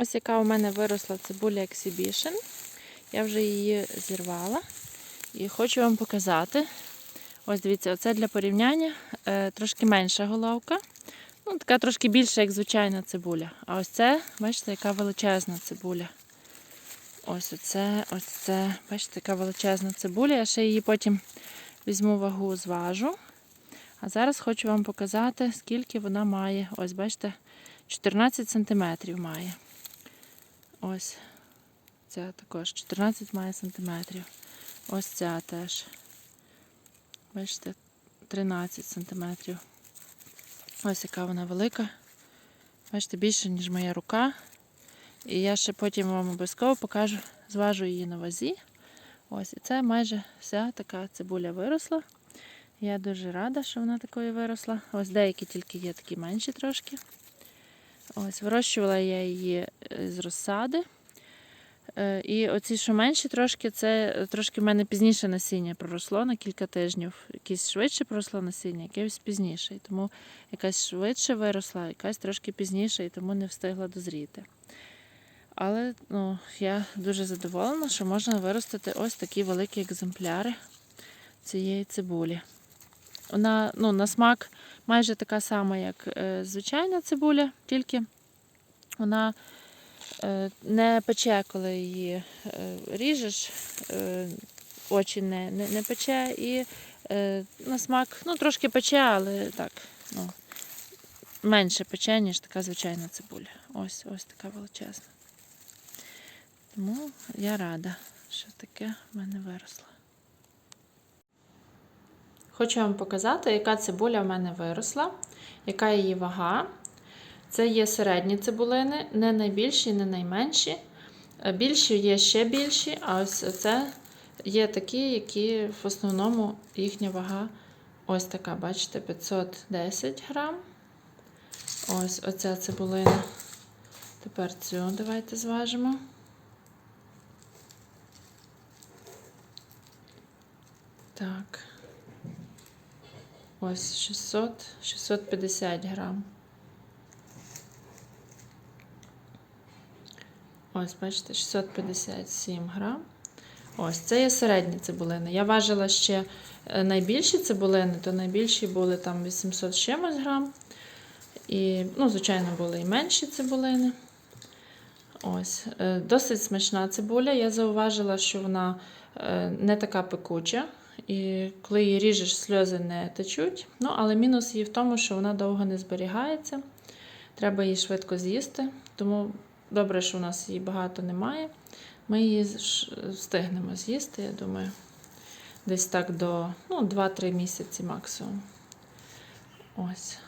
Ось яка у мене виросла цибуля Exhibition. Я вже її зірвала і хочу вам показати. Ось дивіться, оце для порівняння е, трошки менша головка. Ну, така трошки більша, як звичайна цибуля. А ось це, бачите, яка величезна цибуля. Ось оце, ось це. Бачите, яка величезна цибуля. Я ще її потім візьму вагу, зважу. А зараз хочу вам показати, скільки вона має. Ось, бачите, 14 см має. Ось. Ця також 14 має сантиметрів. Ось ця теж. Бачите, 13 сантиметрів. Ось яка вона велика. Бачите, більше, ніж моя рука. І я ще потім вам обов'язково покажу, зважу її на вазі. Ось, і це майже вся така цибуля виросла. Я дуже рада, що вона такою виросла. Ось деякі тільки є такі менші трошки. Ось, вирощувала я її е, з розсади. Е, І оці, що менші трошки, це е, трошки в мене пізніше насіння проросло на кілька тижнів. Якесь швидше проросло насіння, якесь пізніше. І тому якась швидше виросла, якась трошки пізніше, і тому не встигла дозріти. Але ну, я дуже задоволена, що можна виростити ось такі великі екземпляри цієї цибулі. Вона ну, на смак майже така сама, як е, звичайна цибуля, тільки вона е, не пече, коли її е, ріжеш, очі не, не, не пече і на смак ну, трошки пече, але так, ну, менше пече, ніж така звичайна цибуля. Ось, ось така величезна. Тому я рада, що таке в мене виросло. Хочу вам показати, яка цибуля в мене виросла, яка її вага. Це є середні цибулини, не найбільші, не найменші. Е, Більші є ще більші, а ось це є такі, які в основному їхня вага ось така, бачите, 510 грам. Ось оця цибулина. Тепер цю давайте зважимо. Так. Ось 600, 650 грам. Ось, бачите, 657 грам. Ось, це є середні цибулини. Я важила ще е, найбільші цибулини, то найбільші були там 800 з чимось грам. І, ну, звичайно, були і менші цибулини. Ось, е, досить смачна цибуля. Я зауважила, що вона е, не така пекуча. І коли її ріжеш, сльози не течуть. Ну, але мінус її в тому, що вона довго не зберігається. Треба її швидко з'їсти. Тому добре, що у нас її багато немає. Ми її встигнемо з'їсти, я думаю, десь так до ну, 2-3 місяці максимум. Ось.